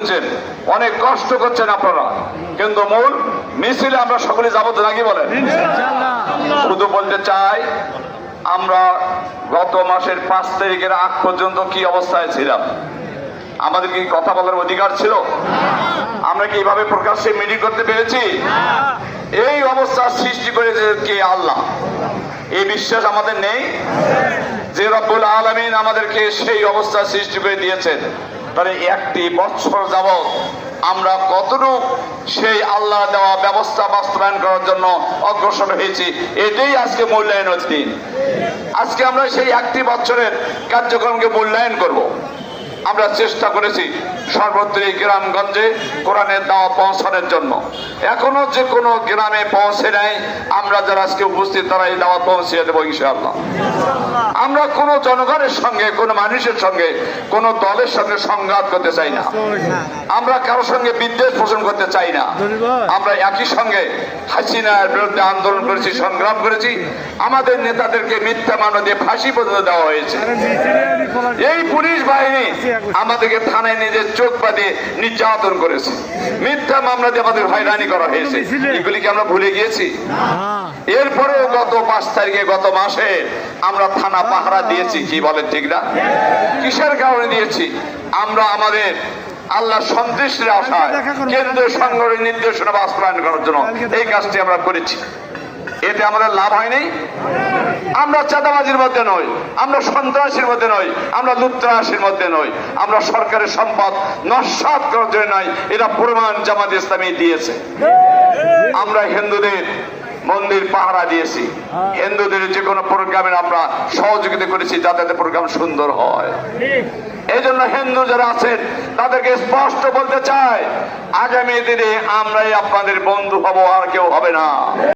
করছেন, অনেক কষ্ট করছেন আপনারা। কিন্তু মূল মিছিলে আমরা সকলে যাব তো নাকি বলেন? শুধু বলতে চাই আমরা গত মাসের পাঁচ তারিখের আগ পর্যন্ত কি অবস্থায় ছিলাম? আমাদের কি কথা বলার অধিকার ছিল? আমরা কি এইভাবে প্রকাশ্যে মিটিং করতে পেরেছি? এই অবস্থা সৃষ্টি করেছে কে? আল্লাহ। এই বিশ্বাস আমাদের নেই? যে রব্বুল আলমিন আমাদেরকে সেই অবস্থা সৃষ্টি করে দিয়েছেন। তাহলে একটি বছর যাবৎ আমরা কতটুক সেই আল্লাহ দেওয়া ব্যবস্থা বাস্তবায়ন করার জন্য অগ্রসর হয়েছি, এটাই আজকে মূল্যায়নের দিন আজকে আমরা সেই একটি বছরের কার্যক্রমকে মূল্যায়ন করব। আমরা চেষ্টা করেছি সর্বত্রই গ্রামগঞ্জে কোরআনের দাওয়া পৌঁছানোর জন্য। এখনও যে কোনো গ্রামে পৌঁছে নাই, আমরা যারা আজকে উপস্থিত, তারা এই দাওয়া পৌঁছে দেবো ইনশাআল্লাহ। আমরা কোনো জনগণের সঙ্গে, কোনো মানুষের সঙ্গে, কোনো দলের সঙ্গে সংঘাত করতে চাই না। আমরা কারোর সঙ্গে বিদ্বেষ পোষণ করতে চাই না। আমরা একই সঙ্গে হাসিনার বিরুদ্ধে আন্দোলন করেছি, সংগ্রাম করেছি। আমাদের নেতাদেরকে মিথ্যা মামলা দিয়ে ফাঁসি পর্যন্ত দেওয়া হয়েছে। এই বাহিনী আমাদেরকে থানায় নিজের চোখ বাঁধিয়ে নির্যাতন করেছে। মিথ্যা মামলা দিয়ে আমাদের হয়রানি করা হয়েছে। এগুলি কি আমরা ভুলে গিয়েছি? এরপরেও গত পাঁচ তারিখে গত মাসে আমরা থানা পাহারা দিয়েছি কি বলেন ঠিক না? কিসের কারণে দিয়েছি? আমরা আমাদের আল্লাহ সন্তুষ্টির আশায় কেন্দ্রীয় সংগঠনের নির্দেশনা বাস্তবায়ন করার জন্য এই কাজটি আমরা করেছি। এতে আমাদের লাভ হয়নি আমরা চাঁদাবাজির মধ্যে নই, আমরা সন্ত্রাসীর মধ্যে নই, আমরা লুপ্তরাসীর মধ্যে নই, আমরা সরকারের সম্পদ নস্বাত করার জন্য নয়, এটা প্রমাণ জামাত ইসলামী দিয়েছে। আমরা হিন্দুদের মন্দির পাহারা দিয়েছি। হিন্দুদের যে কোনো প্রোগ্রামের আমরা সহযোগিতা করেছি যাতে প্রোগ্রাম সুন্দর হয়। এই জন্য হিন্দু যারা আছেন, তাদেরকে স্পষ্ট বলতে চাই, আগামী দিনে আমরাই আপনাদের বন্ধু হব আর কেউ হবে না।